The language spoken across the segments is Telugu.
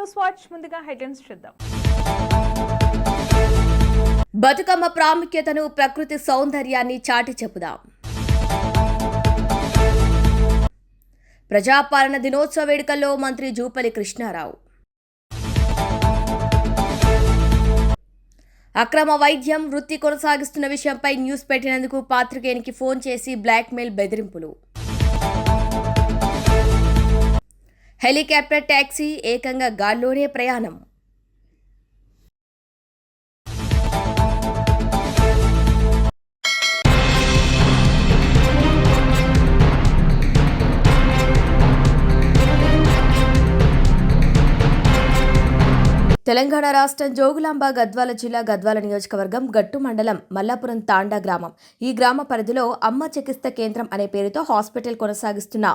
న్యూస్ వాచ్ ముందుగా హెడ్లైన్స్ చూద్దాం. బతుకమ్మ ప్రాముఖ్యతను ప్రకృతి సౌందర్యాన్ని చాటి చెప్పుదాం. ప్రజాపాలన దినోత్సవ వేడుకల్లో మంత్రి జూపల్లి కృష్ణారావు. అక్రమ వైద్యం వృత్తి కొనసాగిస్తున్న విషయంపై న్యూస్ పెట్టినందుకు పాత్రికేయునికి ఫోన్ చేసి బ్లాక్మెయిల్ బెదిరింపులు. హెలికాప్టర్ ట్యాక్సీ ఏకంగా గాల్లోనే ప్రయాణం. తెలంగాణ రాష్ట్రం జోగులాంబ గద్వాల జిల్లా గద్వాల నియోజకవర్గం గట్టు మండలం మల్లాపురం తాండా గ్రామం. ఈ గ్రామ పరిధిలో అమ్మ చికిత్స కేంద్రం అనే పేరుతో హాస్పిటల్ కొనసాగిస్తున్న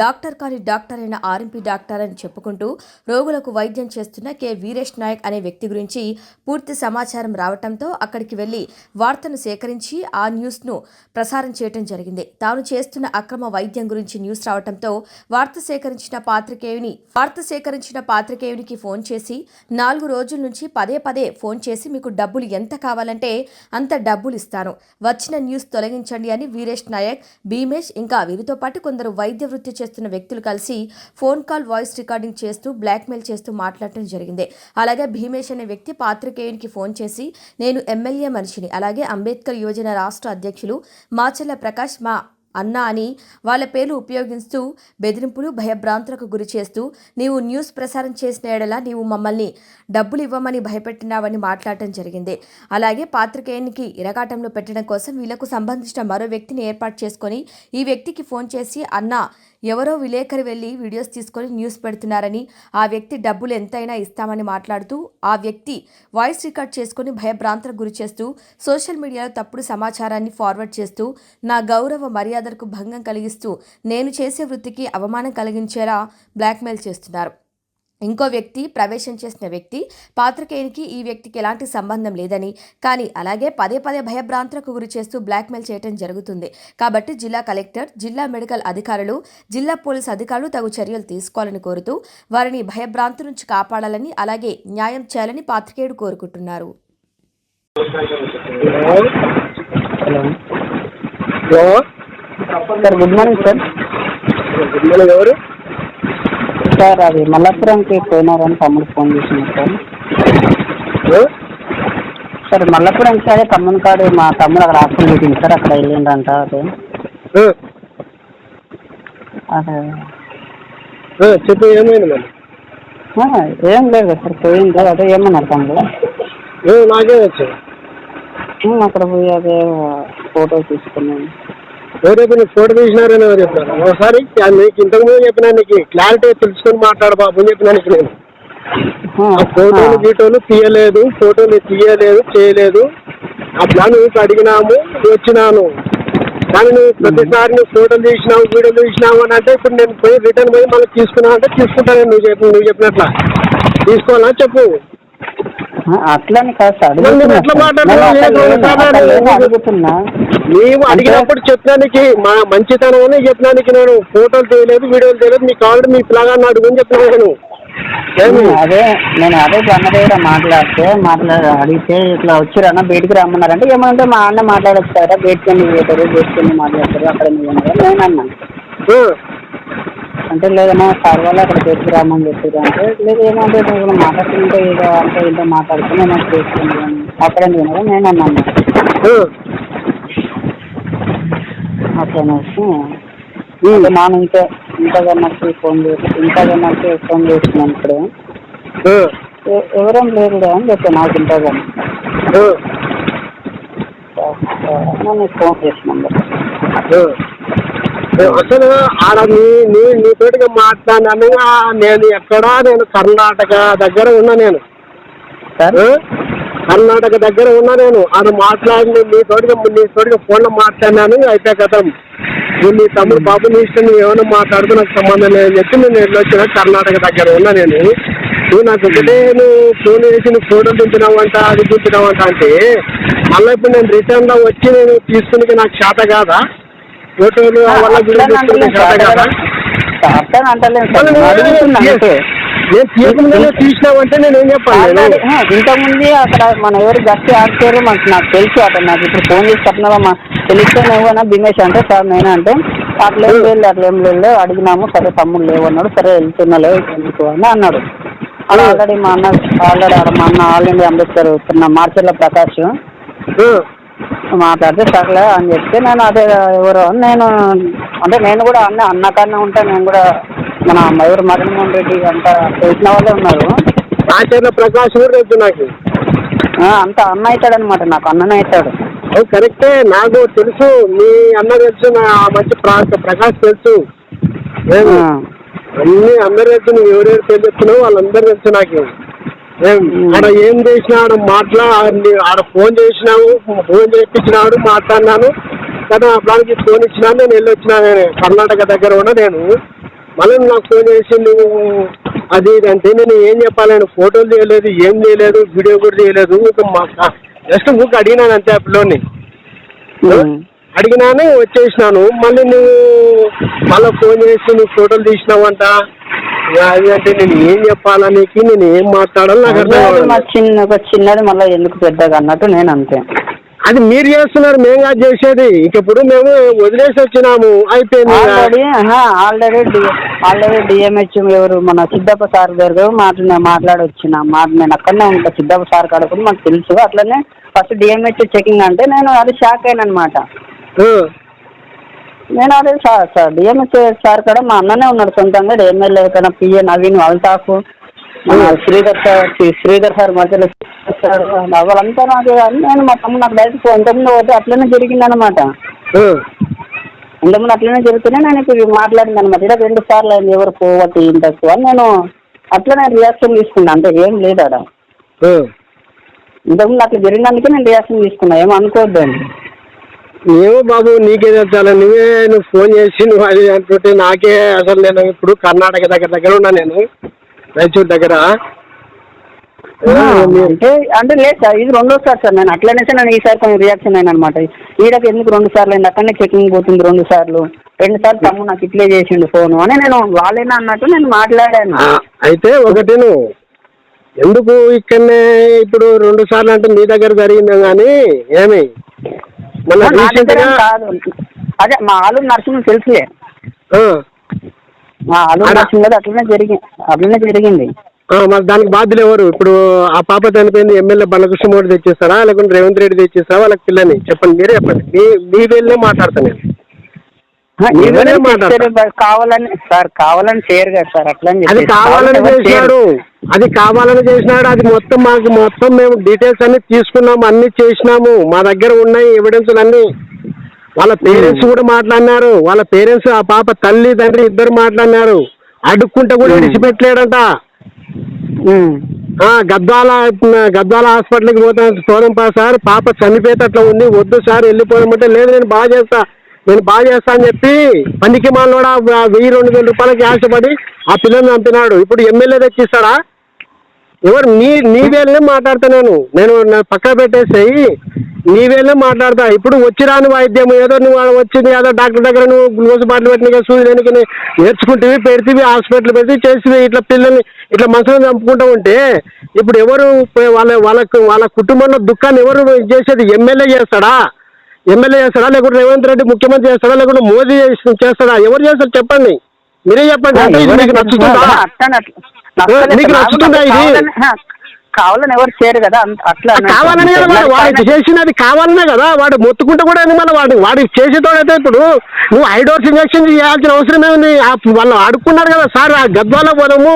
డాక్టర్ కాని డాక్టర్ అయిన ఆర్ఎంపీ డాక్టర్ అని చెప్పుకుంటూ రోగులకు వైద్యం చేస్తున్న కె. వీరేష్ నాయక్ అనే వ్యక్తి గురించి పూర్తి సమాచారం రావటంతో అక్కడికి వెళ్ళి వార్తను సేకరించి ఆ న్యూస్ను ప్రసారం చేయడం జరిగింది. తాను చేస్తున్న అక్రమ వైద్యం గురించి న్యూస్ రావటంతో వార్త సేకరించిన పాత్రికేయుని వార్త సేకరించిన పాత్రికేయునికి ఫోన్ చేసి నాలుగు నాలుగు రోజుల నుంచి పదే పదే ఫోన్ చేసి మీకు డబ్బులు ఎంత కావాలంటే అంత డబ్బులు ఇస్తాను. వచ్చిన న్యూస్ తొలగించండి అని వీరేష్ నాయక్ భీమేష్ ఇంకా వీరితో పాటు కొందరు వైద్య వృత్తి చేస్తున్న వ్యక్తులు కలిసి ఫోన్ కాల్ వాయిస్ రికార్డింగ్ చేస్తూ బ్లాక్మెయిల్ చేస్తూ మాట్లాడటం జరిగింది. అలాగే భీమేష్ అనే వ్యక్తి పాత్రికేయునికి ఫోన్ చేసి నేను ఎమ్మెల్యే మనిషిని. అలాగే అంబేద్కర్ యోజన రాష్ట్ర అధ్యక్షులు మాచల్ల ప్రకాష్ మా అన్నా అని వాళ్ళ పేర్లు ఉపయోగిస్తూ బెదిరింపులు భయభ్రాంతులకు గురి చేస్తూ నీవు న్యూస్ ప్రసారం చేసిన ఏడలా నీవు మమ్మల్ని డబ్బులు ఇవ్వమని భయపెట్టినావని మాట్లాడటం జరిగింది. అలాగే పాత్రికేయునికి ఇరగాటంలో పెట్టడం కోసం వీళ్ళకు సంబంధించిన మరో వ్యక్తిని ఏర్పాటు చేసుకొని ఈ వ్యక్తికి ఫోన్ చేసి అన్నా ఎవరో విలేకరి వెళ్ళి వీడియోస్ తీసుకొని న్యూస్ పెడుతున్నారని ఆ వ్యక్తి డబ్బులు ఎంతైనా ఇస్తామని మాట్లాడుతూ ఆ వ్యక్తి వాయిస్ రికార్డ్ చేసుకుని భయభ్రాంతలకు గురి చేస్తూ సోషల్ మీడియాలో తప్పుడు సమాచారాన్ని ఫార్వర్డ్ చేస్తూ నా గౌరవ మర్యాదలకు భంగం కలిగిస్తూ నేను చేసే వృత్తికి అవమానం కలిగించేలా బ్లాక్మెయిల్ చేస్తున్నారు. ఇంకో వ్యక్తి ప్రవేశం చేసిన వ్యక్తి పాత్రికేయునికి ఈ వ్యక్తికి ఎలాంటి సంబంధం లేదని కానీ అలాగే పదే పదే భయభ్రాంతులకు గురి చేస్తూ బ్లాక్మెయిల్ చేయడం జరుగుతుంది. కాబట్టి జిల్లా కలెక్టర్ జిల్లా మెడికల్ అధికారులు జిల్లా పోలీస్ అధికారులు తగు చర్యలు తీసుకోవాలని కోరుతూ వారిని భయభ్రాంతి నుంచి కాపాడాలని అలాగే న్యాయం చేయాలని పాత్రికేయుడు కోరుకుంటున్నారు. Good morning sir. Good morning ఎవరు? సార్ అది మల్లాపురంకి పోయినారని తమ్ముడు ఫోన్ చేసింది సార్? సార్ మల్లాపురంకి అదే తమ్ముని కాడు మా తమ్ముడు అక్కడ హాస్టల్ మీటింగ్ సార్ అక్కడ వెళ్ళిండంట అదే. అదే. చెప్పు ఏమైంది మరి? ఏం లేదు సార్ పోయింది అదే ఏమన్నారు తమ్ముడు? నాకే వచ్చాయి అక్కడ పోయి అదే ఫోటో తీసుకున్నాను. ఎవరైతే నీకు ఫోటో తీసినారని ఎవరు చెప్పినారు? ఒకసారి ఆ నీకు ఇంతకు ముందు చెప్పినా నీకు క్లారిటీ తెలుసుకొని మాట్లాడు బాబు అని చెప్పినా నీకు నేను. ఆ, ఆ ఫోటోలు గీటోలు తీయలేదు ఫోటోలు తీయలేదు చేయలేదు. అట్లా నువ్వు అడిగినాము వచ్చినాను. కానీ నువ్వు ప్రతిసారి నువ్వు ఫోటోలు తీసినావు వీడియోలు తీసినావు అని అంటే ఇప్పుడు నేను పోయి రిటర్న్ పోయి మళ్ళీ తీసుకున్నావు అంటే తీసుకుంటాను నువ్వు చెప్పి నువ్వు చెప్పినట్ల. తీసుకోవాలా? చెప్పు. ఆ, అట్లని కాదు సార్ అడుగుతున్నా అడుగుతున్నా? నీవు అడిగినప్పుడు చెప్పినానికి మా మంచితనం అని చెప్పినానికి నేను ఫోటోలు తీయలేదు వీడియోలు తీయలేదు మీకు ఆల్రెడీ మీ పిల్లగాన్ని అడుగుని చెప్పినా నేను. అదే నేను అదే అన్న దగ్గర మాట్లాడితే మాట్లాడ అడిగితే ఇట్లా వచ్చిరన్న బయటికి రమ్మన్నారంటే ఏమంటే మా అన్న మాట్లాడచ్చు కదా బయటికి ఎందుకు పోతారు? బయటికి ఎందుకు మాట్లాడతారు? అక్కడ నేను అన్నాను అంటే లేదన్నా సార్ వాళ్ళు అక్కడ బయటికి రమ్మని చెప్పారు అంటే లేదు ఏమంటే నువ్వు మాట్లాడుతుంటే ఏదో అంటే ఏంటో మాట్లాడుతూ నేను అక్కడ చేసుకున్నాను అక్కడ ఉన్నారు నేను అన్నాను. అట్లా నాన్న ఇంకా ఇంకా కన్నకి ఫోన్ చేసి ఇంకా కన్నకి ఫోన్ చేస్తున్నాను ఇప్పుడు ఎ- ఎవరేం లేరు అని చెప్పాను నాకు ఇంకా ఆ, నేను ఫోన్ చేసినాను ఆ. అసలు ఆడ నీ నీ నీతోటిగా మాట్లాడినాను ఆ, నేను ఎక్కడా నేను కర్ణాటక దగ్గర ఉన్నా నేను? కర్ణాటక దగ్గర ఉన్నా నేను. ఆడ మాట్లాడి నీ తోటిగా నీ తోటిగా ఫోన్లో మాట్లాడినాను అయితే కథం నువ్వు నీ తమ్ముడు బాబు నీ ఇష్టం నువ్వు ఏమైనా మాట్లాడుతూ నాకు సంబంధం లేదని చెప్పి నేను వెళ్ళొచ్చిన కర్ణాటక దగ్గర ఉన్నా నేను. నువ్వు నాకు ఒకటే నువ్వు ఫోన్ చేసి నువ్వు ఫోటోలు దింపినావంట అది దింపినావంట అంటే మళ్ళీ ఇప్పుడు నేను రిటర్న్లో వచ్చి నేను తీసుకుని నాకు చేత కాదా? ఫోటోలు వల్ల నేను అంతే నేను ఏం చెప్పాలి? ఇంతకుముందు అక్కడ మన ఎవరు గట్టి ఆడిచారు మాకు నాకు తెలుసు అతను నాకు ఇప్పుడు ఫోన్ చేసి చెప్పినా మా తెలిస్తే నువ్వు దినేష్ అంటే సార్ నేను అంటే అట్లా ఏం లేదు అట్లా లేదు అడిగినాము సరే తమ్ముడు లేవు అన్నాడు సరే వెళ్తున్నా ఎందుకు అని అన్నాడు. అలా ఆల్రెడీ మా అన్న ఆల్రెడీ మా అన్న ఆల్ ఇండియా అంబేద్కర్ ఉన్న మార్చెల్ల ప్రకాష్. మాట్లాడితే సర్లే అని చెప్తే నేను అదే ఎవరు నేను అంటే నేను కూడా అన్న అన్న కన్నా ఉంటే నేను కూడా మన ఎవరు మదన్మోహన్ రెడ్డి అంతా తెలిసిన వాళ్ళే ఉన్నారు. ఆచార్య ప్రకాష్ కూడా తెలుసు నాకు. అంత అన్న అవుతాడు అనమాట నాకు అన్ననే అవుతాడు. కరెక్టే నాకు తెలుసు మీ అన్న తెలుసు నా మంచి ప్రా- ప్రకాష్ తెలుసు. అన్ని అందరు తెలుసు నువ్వు ఎవరెవరు పేరు చెప్తున్నావు వాళ్ళందరూ తెలుసు నాకు. ఆడ ఏం చేసినా ఆడ మాట్లా ఆడ ఫోన్ చేసినావు ఫోన్ చేయించినాడు మాట్లాడినాను. కదా అప్పడానికి ఫోన్ ఇచ్చినా నేను వెళ్ళి వచ్చినా నేను కర్ణాటక దగ్గర ఉన్నా నేను. మళ్ళీ నాకు ఫోన్ చేసి నువ్వు అది ఇది అంటే నేను ఏం చెప్పాలి? నేను ఫోటోలు తీయలేదు ఏం చేయలేదు వీడియో కూడా తీయలేదు. జస్ట్ బుక్ అడిగినాను అంతే ఆ పిల్లోని. అడిగినాను వచ్చేసినాను. మళ్ళీ నువ్వు మళ్ళీ ఫోన్ చేసి నువ్వు ఫోటోలు తీసినావంట. అది అంటే నేను ఏం చెప్పాలా నీకు నేను ఏం మాట్లాడాలి నాకు అర్థం మా. చిన్న ఒక చిన్నది మళ్ళీ ఎందుకు పెద్దగా అన్నట్టు నేను అంతే. అది మీరు చేస్తున్నారు మేము కాదు చేసేది. ఇక ఇప్పుడు మేము వదిలేసి వచ్చినాము అయిపోయింది. ఆల్రెడీ ఆల్రెడీ ఆల్రెడీ డిఎంహెచ్ ఎవరు మన సిద్ధప్ప సార్ దగ్గర మాట్లా మాట్లాడొచ్చిన మాట నేను అక్కడనే ఉంటా సిద్ధప్ప సార్ కాడ కూడా మాకు తెలుసు. అట్లనే ఫస్ట్ డిఎంహెచ్ చెకింగ్ అంటే నేను అది షాక్ అయిన అనమాట ఆ, నేను అదే సార్ సార్ డిఎంహెచ్ సార్ కాడ మా అన్ననే ఉన్నాడు సొంతంగా ఎమ్మెల్యే కన్నా పిఏ నవీన్ అల్తాఫ్ మన శ్రీధర్ సార్ శ్రీ- శ్రీధర్ సార్ మధ్యలో సార్ వాళ్ళంతా నాకు నేను మా తమ్ముడు నాకు డైరెక్ట్ ఇంతకుముందు పోతే అట్లనే జరిగింది అనమాట ఆ, ఇంతకుముందు అట్లనే జరుగుతూనే నేను ఇప్పుడు మాట్లాడింది అనమాట ఇక్కడ రెండు సార్లు అయింది ఎవరు పోవట్టి ఇంతకు అని నేను అట్లనే రియాక్షన్ తీసుకున్నా. అంటే ఏం లేదు ఆడ. ఆ. ఇంతకుముందు అట్లా జరిగినందుకే నేను రియాక్షన్ తీసుకున్నా. ఏం ఏమో బాబు నీకే తెచ్చాలి నువ్వే నువ్వు ఫోన్ చేసి నువ్వు అది అంటుంటే నాకే అసలు నేను ఇప్పుడు కర్ణాటక దగ్గర దగ్గర ఉన్నా నేను రాయచూర్ దగ్గర. అంటే అంటే లేదు సార్ ఇది రెండోసారి సార్ నేను అట్లనే సార్ నేను ఈసారి కొంచెం రియాక్షన్ అయినా అనమాట ఈడకి ఎందుకు రెండు సార్లు అయింది? అక్కడనే చెకింగ్ పోతుంది రెండు సార్లు. రెండు సార్లు తమ్ముడు నాకు ఇట్లే చేసిండు ఫోను అని నేను వాళ్ళేనా అన్నట్టు నేను మాట్లాడాను. అయితే ఒకటి నువ్వు. ఎందుకు ఇక్కడనే ఇప్పుడు రెండు సార్లు అంటే మీ దగ్గర జరిగిందే కానీ ఏమి? కాదు. అదే మా ఆలు నరసింహ తెలుసులే. మా ఆలు గారు అట్లనే జరిగి అట్లనే జరిగింది. మరి దానికి బాధ్యులు ఎవరు? ఇప్పుడు ఆ పాప చనిపోయింది ఎమ్మెల్యే బాలకృష్ణమూర్తి తెచ్చిస్తారా? లేకుంటే రేవంత్ రెడ్డి తెచ్చిస్తారా వాళ్ళకి పిల్లని? చెప్పండి మీరే చెప్పండి. మీ మీ వెళ్ళే మాట్లాడతాను నేను ఆ, మీరే ఎవరైనా మాట్లాడతారు. చేస్తారు బా- కావాలని సార్ కావాలని చేయరు కదా సార్ అట్లా అది. కావాలని. చేసినాడు అది కావాలని చేసినాడు అది మొత్తం మాకు మొత్తం మేము డీటెయిల్స్ అన్ని తీసుకున్నాము అన్ని చేసినాము. మా దగ్గర ఉన్నాయి ఎవిడెన్స్ అన్ని. వాళ్ళ పేరెంట్స్ కూడా మాట్లాడినారు. వాళ్ళ పేరెంట్స్ ఆ పాప తల్లి తండ్రి ఇద్దరు మాట్లాడినారు. అడుక్కుంటే కూడా విడిచిపెట్టలేడంట. గద్వాల గద్వాల హాస్పిటల్కి పోతాను చూడంపా సార్ పాప చనిపోయేటట్లా ఉంది వద్దు సార్ వెళ్ళిపోదామంటే లేదు నేను బాగా చేస్తా. నేను బాగా చేస్తా అని చెప్పి పనికి మాలోడా వెయ్యి రెండు వేల రూపాయలకి ఆశపడి ఆ పిల్లల్ని చంపినాడు. ఇప్పుడు ఎమ్మెల్యే తెచ్చిస్తాడా? ఎవరు నీ నీ వేలనే మాట్లాడతా నేను. నేను పక్క పెట్టేసేయి నీ వేలనే మాట్లాడతా. ఇప్పుడు వచ్చి రాని వైద్యం ఏదో నువ్వు వచ్చింది ఏదో డాక్టర్ దగ్గర నువ్వు గ్లూకోజ్ బాటిల్ పెట్టిన సూది దేనికి నేర్చుకుంటేవి పెడితే హాస్పిటల్ పెడితే చేసి ఇట్లా పిల్లల్ని ఇట్లా మనుషులను చంపుకుంటూ ఉంటే ఇప్పుడు ఎవరు వాళ్ళ వాళ్ళ వాళ్ళకు వాళ్ళ కుటుంబంలో దుఃఖాన్ని ఎవరు చేసేది? ఎమ్మెల్యే చేస్తాడా? ఎమ్మెల్యే చేస్తాడా? లేకుంటే రేవంత్ రెడ్డి ముఖ్యమంత్రి చేస్తాడా? లేకుంటే మోదీ చేస్- చేస్తాడా? ఎవరు చేస్తారు చెప్పండి. మీరే చెప్పండి. అంటే ఇది మీకు నచ్చుతుందా ఇది? కావాలని- ఎవరు చేయరు కదా. అట్లా. కావాలనే కదా వాడు చేసినది కావాలనే కదా. వాడు మొత్తుకుంటే కూడా మళ్ళీ వాడు వాడు చేసేటోడైతే ఇప్పుడు నువ్వు హైడోర్స్ ఇంజక్షన్ చేయాల్సిన అవసరం ఏముంది? ఆ వాళ్ళు ఆడుకున్నారు కదా సార్ ఆ గద్వాల పోదాము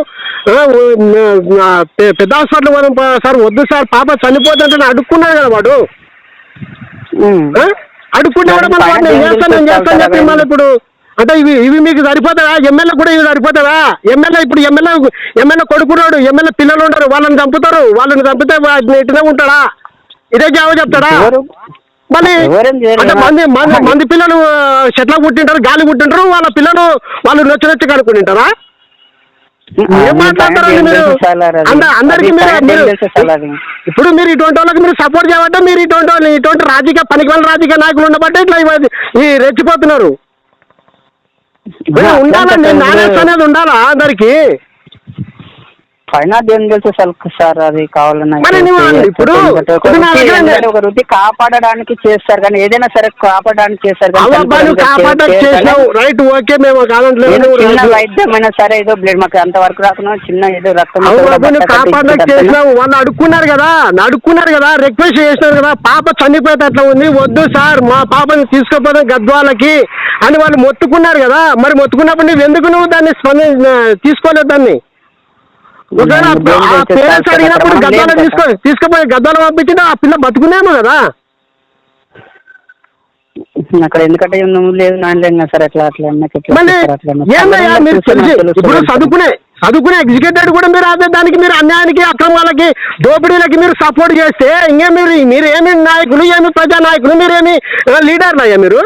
పెద్ద హాస్పిటల్ పోదాం సార్ వద్దు సార్ పాప చనిపోతుంటే అడుక్కున్నాడు కదా వాడు. ఉమ్. ఆ? అడుక్కుంటే కూడా మళ్ళీ వాడు నేను చేస్తాను నేను చేస్తాను చెప్పి మళ్ళీ ఇప్పుడు అంటే ఇవి ఇవి మీకు సరిపోతావా ఎమ్మెల్యే కూడా ఇవి సరిపోతావా ఎమ్మెల్యే ఇప్పుడు ఎమ్మెల్యే ఎమ్మెల్యే కొడుకున్నాడు ఎమ్మెల్యే పిల్లలు ఉంటారు వాళ్ళని చంపుతారు వాళ్ళని చంపితే ఇట్లనే ఉంటాడా? ఇదే జావ చెప్తాడా? మళ్ళీ అంటే మంది మంది పిల్లలు చెట్ల పుట్టింటారు గాలి పుట్టింటారు వాళ్ళ పిల్లలు వాళ్ళు నొచ్చి నొచ్చి కనుక్కుంటారా ఏం మాట్లాడతారండి మీరు అంద- అందరికీ మీరు మీరు ఇప్పుడు మీరు ఇటువంటి వాళ్ళకి మీరు సపోర్ట్ చేయబట్టే మీరు ఇటువంటి వాళ్ళు ఇటువంటి రాజకీయ పనికి వాళ్ళ రాజకీయ నాయకులు ఉండబట్టే ఇట్లా ఈ రెచ్చిపోతున్నారు. ఉండాలండి నాలెడ్జ్ అనేది ఉండాలా అందరికి? పైన దేని తెలుసు సార్ సార్ అది కావాలన్నా. ఇప్పుడు ఒక వృత్తి కాపాడడానికి చేస్తారు కానీ ఏదైనా సరే కాపాడడానికి చేస్తారు రైట్ ఓకే మేము చిన్న. వైద్యమైనా సరే ఏదో బ్లడ్ మాకు అంత వరకు రాకుండా చిన్న ఏదో రక్తం వాళ్ళు అడుక్కున్నారు కదా అడుక్కున్నారు కదా రిక్వెస్ట్ చేసినారు కదా పాప చనిపోతే అట్లా ఉంది వద్దు సార్ మా పాపని తీసుకుపోతే గద్వాలకి అని వాళ్ళు మొత్తుకున్నారు కదా. మరి మొత్తుకున్నప్పుడు నువ్వు ఎందుకు నువ్వు దాన్ని స్పంద తీసుకోలేదు దాన్ని ఒకవేళ ఆ- నేను ఆ చేస్తే పేరెంట్స్ అడిగినప్పుడు లేదు తీసుకో తీసుకుపోయి గద్వాల పంపించిన ఆ పిల్ల బతుకునేమో కదా? అక్కడ ఎందుకంటే లేదు లేదు సార్ అట్లా అట్లా ఇప్పుడు. చదువుకునే చదువుకునే ఎగ్జిక్యూటివ్ కూడా మీరు అదే దానికి మీరు అన్యాయానికి అక్రమాలకి దోపిడీలకి మీరు సపోర్ట్ చేస్తే ఇంకే మీరు మీరు ఏమి నాయకులు ఏమి ప్రజా నాయకులు మీరేమి లీడర్లు అయ్యా మీరు?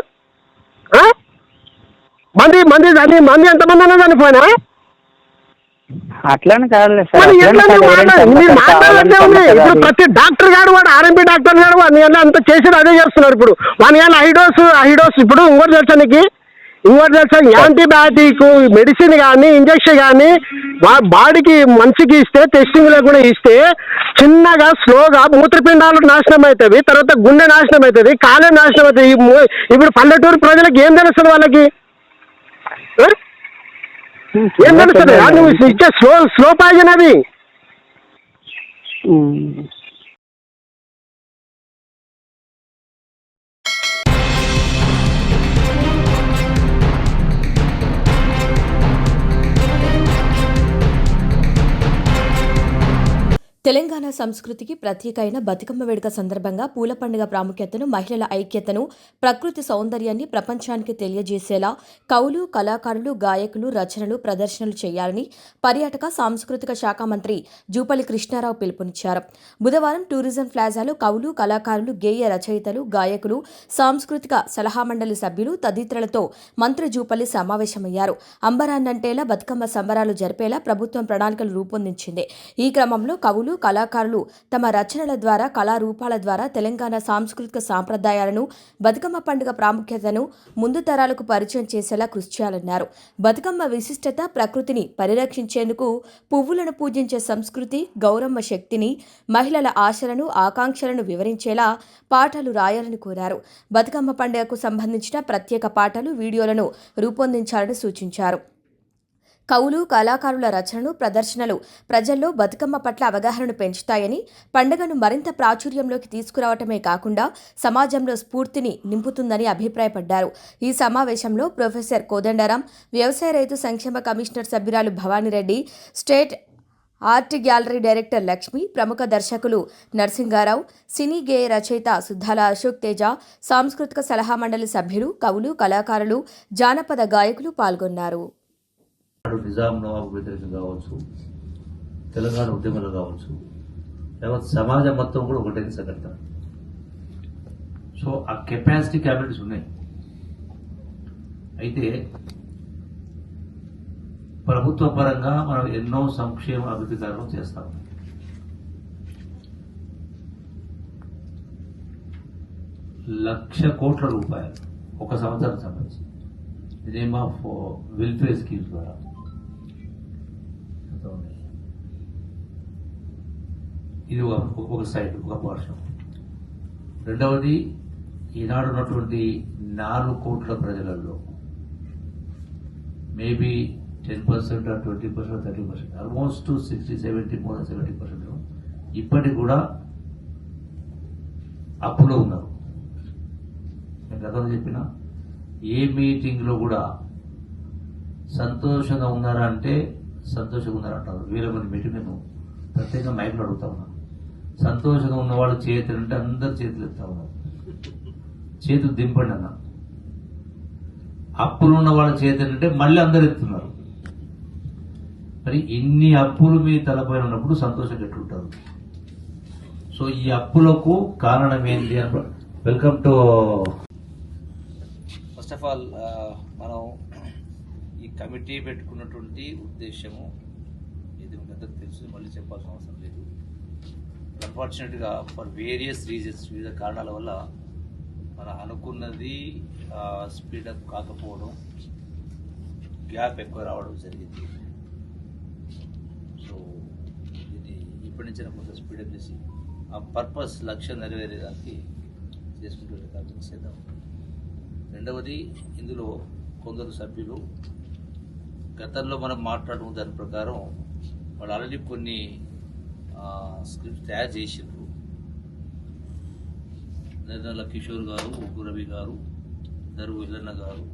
మంది మంది చని మంది ఎంతమంది అన్నా చనిపోయినా అట్లానే కాదులే సార్ మరి ఎట్లా నువ్వు మాట్లాడ- ఉంది. ఇప్పుడు. ప్రతి డాక్టర్ గారు వాడు ఆర్ఎంపీ డాక్టర్ గారు వాడిని అంత చేసేది అదే చేస్తున్నారు ఇప్పుడు. వాని ఏమైనా హైడోస్ హైడోస్ ఇప్పుడు ఇంకోటి తెలుసా నీకు? ఇంకోటి తెలుసా? యాంటీబయాటిక్ మెడిసిన్ కానీ ఇంజక్షన్ కానీ బాడీకి మనిషికి ఇస్తే టెస్టింగ్ లేకుండా ఇస్తే చిన్నగా స్లోగా మూత్రపిండాలు నాశనం అవుతుంది తర్వాత గుండె నాశనం అవుతుంది కాలే నాశనం అవుతుంది ఈ మూ- ఇప్పుడు పల్లెటూరు ప్రజలకు ఏం తెలుస్తుంది వాళ్ళకి? ఆ? ఏం తెలుస్తుంది ఆ, నువ్వు ఇచ్చే స్లో స్లో పాయిజన్ అది. తెలంగాణ సంస్కృతికి ప్రత్యేకమైన బతుకమ్మ వేడుక సందర్భంగా పూల పండుగ ప్రాముఖ్యతను మహిళల ఐక్యతను ప్రకృతి సౌందర్యాన్ని ప్రపంచానికి తెలియజేసేలా కవులు కళాకారులు గాయకులు రచనలు ప్రదర్శనలు చేయాలని పర్యాటక సాంస్కృతిక శాఖ మంత్రి జూపల్లి కృష్ణారావు పిలుపునిచ్చారు. బుధవారం టూరిజం ప్లాజాలో కవులు కళాకారులు గేయ రచయితలు గాయకులు సాంస్కృతిక సలహా మండలి సభ్యులు తదితరులతో మంత్రి జూపల్లి సమావేశమయ్యారు. అంబరాన్నంటేలా బతుకమ్మ సంబరాలు జరిపేలా ప్రభుత్వం ప్రణాళికలు రూపొందించింది. ఈ క్రమంలో కవులు కళాకారులు తమ రచనల ద్వారా కళారూపాల ద్వారా తెలంగాణ సాంస్కృతిక సాంప్రదాయాలను బతుకమ్మ పండుగ ప్రాముఖ్యతను ముందు తరాలకు పరిచయం చేసేలా కృషి చేయాలన్నారు. బతుకమ్మ విశిష్టత ప్రకృతిని పరిరక్షించేందుకు పువ్వులను పూజించే సంస్కృతి గౌరమ్మ శక్తిని మహిళల ఆశలను ఆకాంక్షలను వివరించేలా పాటలు రాయాలని కోరారు. బతుకమ్మ పండుగకు సంబంధించిన ప్రత్యేక పాటలు వీడియోలను రూపొందించాలని సూచించారు. కవులు కళాకారుల రచనలు ప్రదర్శనలు ప్రజల్లో బతుకమ్మ పట్ల అవగాహనను పెంచుతాయని పండుగను మరింత ప్రాచుర్యంలోకి తీసుకురావటమే కాకుండా సమాజంలో స్ఫూర్తిని నింపుతుందని అభిప్రాయపడ్డారు. ఈ సమావేశంలో ప్రొఫెసర్ కోదండరాం వ్యవసాయ రైతు సంక్షేమ కమిషనర్ సభ్యురాలు Bhavani Reddy state art gallery director Lakshmi ప్రముఖ దర్శకులు నరసింగారావు సినీ గేయ రచయిత సుద్దాల అశోక్ తేజ సాంస్కృతిక సలహా మండలి సభ్యులు కవులు కళాకారులు జానపద గాయకులు పాల్గొన్నారు. నిజాం నవాబు వ్యతిరేకం కావచ్చు తెలంగాణ ఉద్యమాలు కావచ్చు లేకపోతే సమాజం మొత్తం కూడా ఒకటే సంఘటన. సో ఆ కెపాసిటీ క్యాబినెట్స్ ఉన్నాయి. అయితే ప్రభుత్వ పరంగా మనం ఎన్నో సంక్షేమ అభివృద్ధి కార్యక్రమం చేస్తాం లక్ష కోట్ల రూపాయలు ఒక సంవత్సరం సంబంధించి. నేమ్ ఆఫ్ వెల్ఫేర్ స్కీమ్స్ ద్వారా. ఇది ఒక ఒక సైడ్ ఒక పోర్షన్. రెండవది ఈనాడు ఉన్నటువంటి నాలుగు కోట్ల ప్రజలలో maybe ten percent or twenty percent thirty percent almost sixty seventy more seventy percent ఇప్పటికి కూడా అప్పులో ఉన్నారు. నేను గతంలో చెప్పిన ఏ మీటింగ్లో కూడా సంతోషంగా ఉన్నారా అంటే సంతోషంగా ఉన్నారు అంటారు వేల మంది మీటింగ్ నేను ప్రత్యేకంగా మైక్లో అడుగుతా ఉన్నాను సంతోషంగా ఉన్న వాళ్ళు చేతులు అంటే అందరు చేతులు ఎత్తా ఉన్నారు. చేతులు దింపండి అన్న. అప్పులు ఉన్న వాళ్ళ చేతులు అంటే మళ్ళీ అందరు ఎత్తున్నారు. మరి ఇన్ని అప్పులు మీ తలపైన ఉన్నప్పుడు సంతోషంగా ఎట్లుంటారు సో ఈ అప్పులకు కారణం ఏంటి అని welcome to first of all మనం కమిటీ పెట్టుకున్నటువంటి ఉద్దేశము ఇది మీ అందరికి తెలుసు మళ్ళీ చెప్పాల్సిన అవసరం లేదు. అన్ఫార్చునేట్గా ఫర్ వేరియస్ రీజన్స్ వివిధ కారణాల వల్ల మనం అనుకున్నది స్పీడప్ కాకపోవడం గ్యాప్ ఎక్కువ రావడం జరిగింది. సో ఇది ఇప్పటి నుంచి కొంత స్పీడప్ చేసి ఆ పర్పస్ లక్ష్యం నెరవేరేదానికి చేసుకుంటున్న కార్యక్రమం చేద్దాం. రెండవది ఇందులో కొందరు సభ్యులు గతంలో మనం మాట్లాడుకున్న దాని ప్రకారం వాళ్ళు ఆల్రెడీ కొన్ని స్క్రిప్ట్స్ తయారు చేసిండ్రు. నిర్మల కిషోర్ గారు ఉగ్గు రవి గారు దరు విల్లన్న గారు.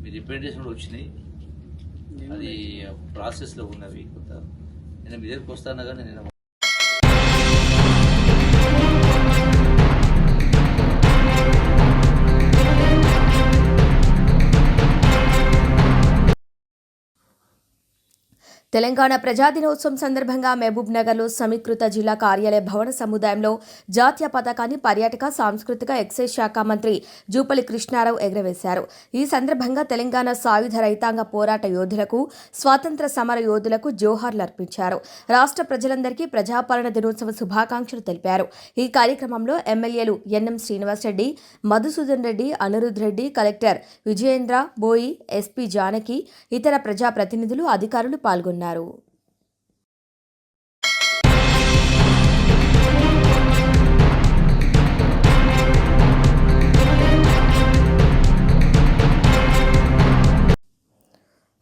మీ రిప్రజెంటేషన్ కూడా వచ్చినాయి అది ప్రాసెస్లో ఉన్నవి. కొంత నేను మీ దగ్గరికి వస్తాను కానీ నేను తెలంగాణ ప్రజా దినోత్సవం సందర్భంగా మహబూబ్ నగర్లో సమీకృత జిల్లా కార్యాలయ భవన సముదాయంలో జాతీయ పతాకాన్ని పర్యాటక సాంస్కృతిక ఎక్సైజ్ శాఖ మంత్రి జూపల్లి కృష్ణారావు ఎగురవేశారు. ఈ సందర్భంగా తెలంగాణ సాయుధ రైతాంగ పోరాట యోధులకు స్వాతంత్ర సమర యోధులకు జోహార్లు అర్పించారు. రాష్ట్ర ప్రజలందరికీ ప్రజాపాలన దినోత్సవ శుభాకాంక్షలు తెలిపారు. ఈ కార్యక్రమంలో ఎమ్మెల్యేలు NM Srinivasa Reddy Madhusudan Reddy Anirudh Reddy collector Vijayendra Boyi SP Janaki ఇతర ప్రజాప్రతినిధులు అధికారులు పాల్గొన్నారు.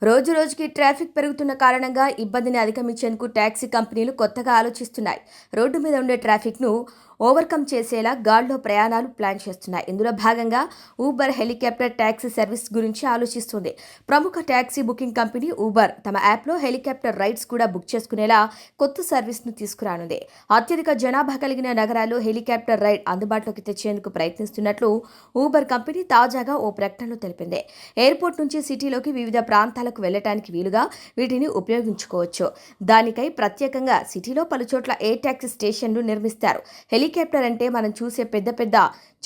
రోజు రోజుకి ట్రాఫిక్ పెరుగుతున్న కారణంగా ఇబ్బందిని అధిగమించేందుకు ట్యాక్సీ కంపెనీలు కొత్తగా ఆలోచిస్తున్నాయి. రోడ్డు మీద ఉండే ట్రాఫిక్ను ఓవర్కమ్ చేసేలా గాల్లో ప్రయాణాలు ప్లాన్ చేస్తున్నాయి. ఇందులో భాగంగా ఊబర్ హెలికాప్టర్ ట్యాక్సీ సర్వీస్ గురించి ఆలోచిస్తుంది. ప్రముఖ ట్యాక్సీ బుకింగ్ కంపెనీ ఊబర్ తమ యాప్లో హెలికాప్టర్ రైడ్స్ కూడా బుక్ చేసుకునేలా కొత్త సర్వీస్ను తీసుకురానుంది. అత్యధిక జనాభా కలిగిన నగరాల్లో హెలికాప్టర్ రైడ్ అందుబాటులోకి తెచ్చేందుకు ప్రయత్నిస్తున్నట్లు ఊబర్ కంపెనీ తాజాగా ఓ ప్రకటనలో తెలిపింది. ఎయిర్పోర్ట్ నుంచి సిటీలోకి వివిధ ప్రాంతాలకు వెళ్ళడానికి వీలుగా వీటిని ఉపయోగించుకోవచ్చు. దానికై ప్రత్యేకంగా సిటీలో పలుచోట్ల ఎయిర్ ట్యాక్సీ స్టేషన్లు నిర్మిస్తారు? హెలి హెలికాప్టర్ అంటే మనం చూసే పెద్ద పెద్ద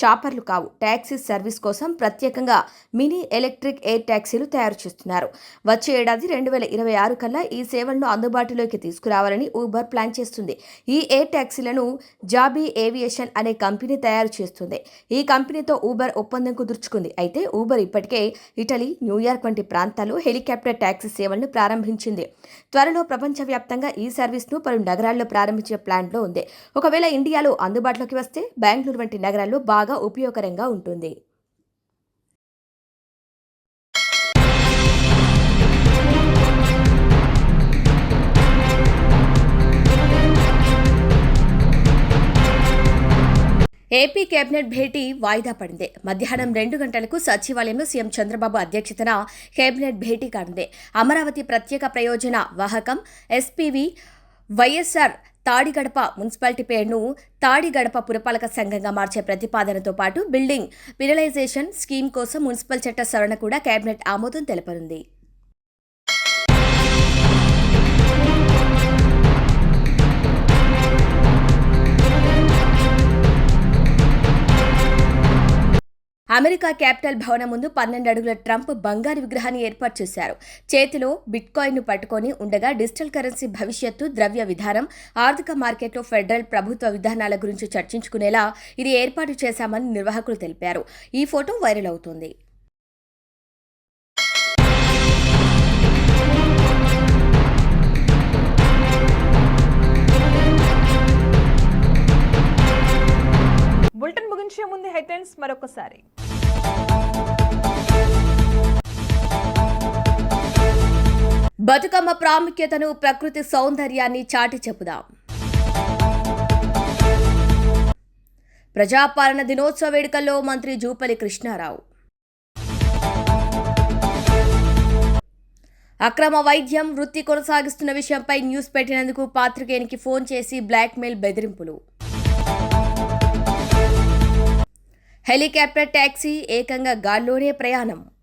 చాపర్లు కావు. ట్యాక్సీ సర్వీస్ కోసం ప్రత్యేకంగా మినీ ఎలక్ట్రిక్ ఎయిర్ ట్యాక్సీలు తయారు చేస్తున్నారు. వచ్చే ఏడాది రెండు వేల ఇరవై ఆరు కల్లా ఈ సేవలను అందుబాటులోకి తీసుకురావాలని ఊబర్ ప్లాన్ చేస్తుంది. ఈ ఎయిర్ ట్యాక్సీలను జాబీ ఏవియేషన్ అనే కంపెనీ తయారు చేస్తుంది. ఈ కంపెనీతో ఊబర్ ఒప్పందం కుదుర్చుకుంది. అయితే ఊబర్ ఇప్పటికే ఇటలీ న్యూయార్క్ వంటి ప్రాంతాల్లో హెలికాప్టర్ ట్యాక్సీ సేవలను ప్రారంభించింది. త్వరలో ప్రపంచవ్యాప్తంగా ఈ సర్వీస్ను పలు నగరాల్లో ప్రారంభించే ప్లాన్లో ఉంది. ఒకవేళ ఇండియాలో అందుబాటులోకి వస్తే బెంగళూరు వంటి నగరాల్లో బాగా ఉపయోగకరంగా ఉంటుంది. ఏపీ కేబినెట్ భేటీ వాయిదా పడింది. మధ్యాహ్నం రెండు గంటలకు సచివాలయంలో సీఎం చంద్రబాబు అధ్యక్షతన కేబినెట్ భేటీ కానుంది. అమరావతి ప్రత్యేక ప్రయోజన వాహకం ఎస్పీవి వైఎస్ఆర్ తాడిగడప మున్సిపాలిటీ పేరును తాడిగడప పురపాలక సంఘంగా మార్చే ప్రతిపాదనతో పాటు బిల్డింగ్ పినలైజేషన్ స్కీమ్ కోసం మున్సిపల్ చట్ట సవరణ కూడా కేబినెట్ ఆమోదం తెలపనుంది. అమెరికా క్యాపిటల్ భవనం ముందు పన్నెండు అడుగుల ట్రంప్ బంగారు విగ్రహాన్ని ఏర్పాటు చేశారు. చేతిలో బిట్కాయిన్ను పట్టుకొని ఉండగా డిజిటల్ కరెన్సీ భవిష్యత్తు ద్రవ్య విధానం ఆర్థిక మార్కెట్లో ఫెడరల్ ప్రభుత్వ విధానాల గురించి చర్చించుకునేలా ఇది ఏర్పాటు చేశామని నిర్వాహకులు తెలిపారు. ఈ ఫోటో వైరల్ అవుతోంది. బులెటిన్ ముగించే ముందు హెడ్లైన్స్ మరొకసారి. బతుకమ్మ ప్రాముఖ్యతను ప్రకృతి సౌందర్యాన్ని చాటి చెప్పుదాం. ప్రజాపాలన దినోత్సవ వేడుకల్లో మంత్రి జూపల్లి కృష్ణారావు. అక్రమ వైద్యం వృత్తి కొనసాగిస్తున్న విషయంపై న్యూస్ పెట్టినందుకు పాత్రికేయునికి ఫోన్ చేసి బ్లాక్మెయిల్ బెదిరింపులు. హెలికాప్టర్ ట్యాక్సీ ఏకంగా గాల్లోనే ప్రయాణం.